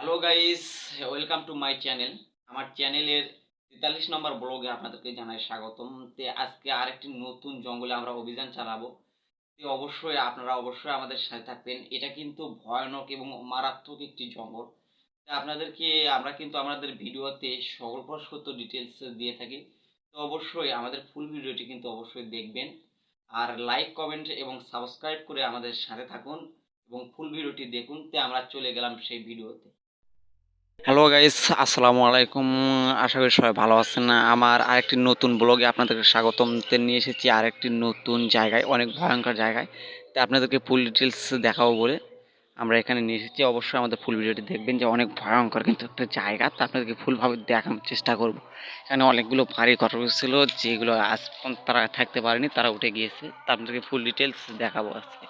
Hello guys welcome to my channel আমার চ্যানেলের তেতাল্লিশ নম্বর ব্লগে আপনাদেরকে জানাই স্বাগতম। তে আজকে আরেকটি নতুন জঙ্গলে আমরা অভিযান চালাবো। তো অবশ্যই আপনারা অবশ্যই আমাদের সাথে থাকবেন। এটা কিন্তু ভয়ানক এবং মারাত্মক একটি জঙ্গল। আপনাদেরকে, আমরা কিন্তু আমাদের ভিডিওতে সকল পর সত্য ডিটেলস দিয়ে থাকি। তো অবশ্যই আমাদের ফুল ভিডিওটি কিন্তু অবশ্যই দেখবেন। আর লাইক কমেন্ট এবং সাবস্ক্রাইব করে আমাদের সাথে থাকুন এবং ফুল ভিডিওটি দেখুন। তে আমরা চলে গেলাম সেই ভিডিওতে। হ্যালো গাইস আসসালামু আলাইকুম আশা করি সবাই ভালো আছেন। আমার আরেকটি নতুন ব্লগে আপনাদেরকে স্বাগতম। নিয়ে এসেছি আরেকটি নতুন জায়গায়, অনেক ভয়ঙ্কর জায়গায়। তো আপনাদেরকে ফুল ডিটেলস দেখাবো বলে আমরা এখানে নিয়ে এসেছি। অবশ্যই আমাদের ফুল ভিডিওটি দেখবেন যে অনেক ভয়ঙ্কর কিন্তু একটা জায়গা। তো আপনাদেরকে ফুলভাবে দেখানোর চেষ্টা করব। এখানে অনেকগুলো ভারী ঘর ছিল, যেগুলো আজ তারা থাকতে পারেনি। তারা উঠে গিয়েছে। তা আপনাদেরকে ফুল ডিটেলস দেখাবো আজকে।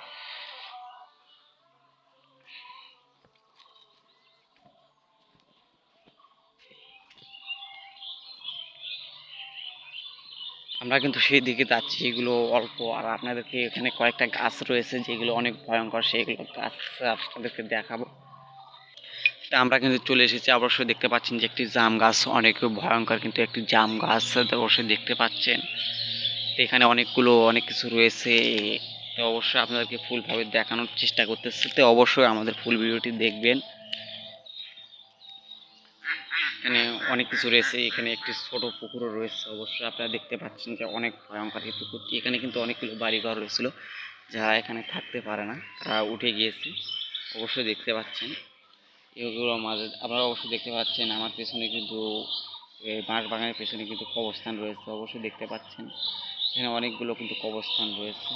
আমরা কিন্তু সেই দিকে যাচ্ছি এগুলো অল্প। আর আপনাদেরকে এখানে কয়েকটা গাছ রয়েছে, যেগুলো অনেক ভয়ঙ্কর সেইগুলো গাছ আপনাদেরকে দেখাবো। আমরা কিন্তু চলে এসেছি, অবশ্যই দেখতে পাচ্ছেন যে একটি জাম গাছ, অনেক ভয়ঙ্কর কিন্তু একটি জাম গাছ অবশ্যই দেখতে পাচ্ছেন। এখানে অনেকগুলো, অনেক কিছু রয়েছে তো অবশ্যই আপনাদেরকে ফুলভাবে দেখানোর চেষ্টা করতেছি। তো অবশ্যই আমাদের ফুল ভিডিওটি দেখবেন। এখানে অনেক কিছু রয়েছে, এখানে একটি ছোট পুকুরও রয়েছে। অবশ্যই আপনারা দেখতে পাচ্ছেন যে অনেক ভয়ঙ্কর এই পুকুরটি। এখানে কিন্তু অনেকগুলো বাড়িঘর রয়েছিল যারা এখানে থাকতে পারে না। তারা উঠে গিয়েছে, অবশ্যই দেখতে পাচ্ছেন। এগুলো মাঝে, আপনারা অবশ্যই দেখতে পাচ্ছেন, আমার পেছনে কিন্তু বাঁশ বাগানের পেছনে কিন্তু কবরস্থান রয়েছে, অবশ্যই দেখতে পাচ্ছেন। এখানে অনেকগুলো কিন্তু কবরস্থান রয়েছে।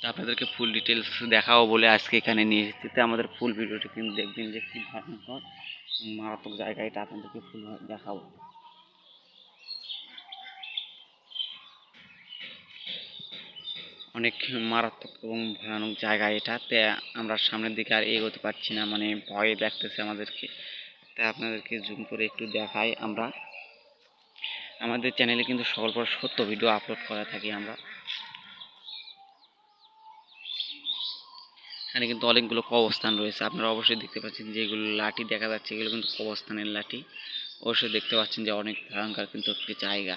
তা আপনাদেরকে ফুল ডিটেলস দেখাবো বলে আজকে এখানে নিয়ে এসেছি। আমাদের ফুল ভিডিওটি কিন্তু দেখবেন যে কি ভয়ঙ্কর। মারাত্মক জায়গা এটা আপনাদেরকে ফুল দেখাবো। অনেক মারাত্মক এবং ভয়ানক জায়গা এটা এটাতে আমরা সামনের দিকে আর এগোতে পারছি না মানে ভয় লাগতেছে আমাদেরকে। তাই আপনাদেরকে জুম করে একটু দেখাই আমরা। আমাদের চ্যানেলে কিন্তু সকল পর সত্য ভিডিও আপলোড করা থাকি আমরা। এখানে কিন্তু অনেকগুলো কবস্থান রয়েছে। আপনারা অবশ্যই দেখতে পাচ্ছেন যে এগুলো লাঠি দেখা যাচ্ছে, এগুলো কিন্তু কবস্থানের লাঠি। অবশ্যই দেখতে পাচ্ছেন যে অনেক ভয়ঙ্কর কিন্তু একটি জায়গা।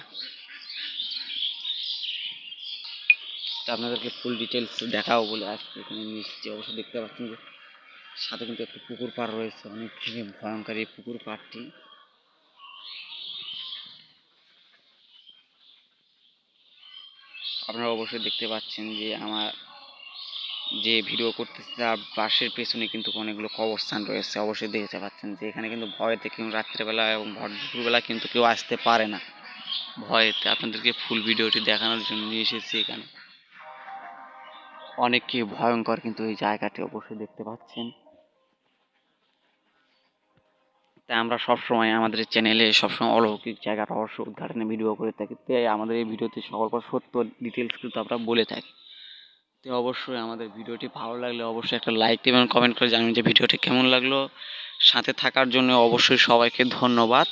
তো আপনাদেরকে ফুল ডিটেলস দেখাও বলে আজকে এখানে নিয়ে অবশ্যই দেখতে পাচ্ছেন যে সাথে কিন্তু একটা পুকুর পাড় রয়েছে। অনেক ভয়ঙ্কর এই পুকুর পাড়টি। আপনারা অবশ্যই দেখতে পাচ্ছেন যে আমার যে ভিডিও করতেছে তার বাসের পেছনে কিন্তু অনেকগুলো কবরস্থান রয়েছে। অবশ্যই দেখতে পাচ্ছেন যে এখানে কিন্তু ভয়েতে কেউ রাত্রেবেলা এবং ভর দুপুরবেলা কিন্তু কেউ আসতে পারে না। ভয়েতে আপনাদেরকে ফুল ভিডিওটি দেখানোর জন্য নিয়ে এসেছি এখানে। অনেক কি ভয়ঙ্কর কিন্তু এই জায়গাটি অবশ্যই দেখতে পাচ্ছেন। তাই আমরা সবসময় আমাদের চ্যানেলে সবসময় অলৌকিক জায়গার রহস্য উদ্ঘাটনে ভিডিও করে থাকি। তাই আমাদের এই ভিডিওতে সকল সত্য ডিটেলস কিন্তু আমরা বলে থাকি। তো অবশ্যই আমাদের ভিডিওটি ভালো লাগলে অবশ্যই একটা লাইক দেবেন কমেন্ট করে জানাবেন যে ভিডিওটি কেমন লাগল। সাথে থাকার জন্য অবশ্যই সবাইকে ধন্যবাদ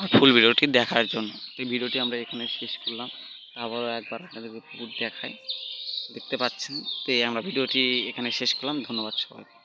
আর ফুল ভিডিওটি দেখার জন্য। তো ভিডিওটি আমরা এখানে শেষ করলাম। তারপরও একবার আপনাদেরকে পুকুর দেখাই। দেখতে পাচ্ছেন? তো আমরা ভিডিওটি এখানে শেষ করলাম। ধন্যবাদ সবাইকে।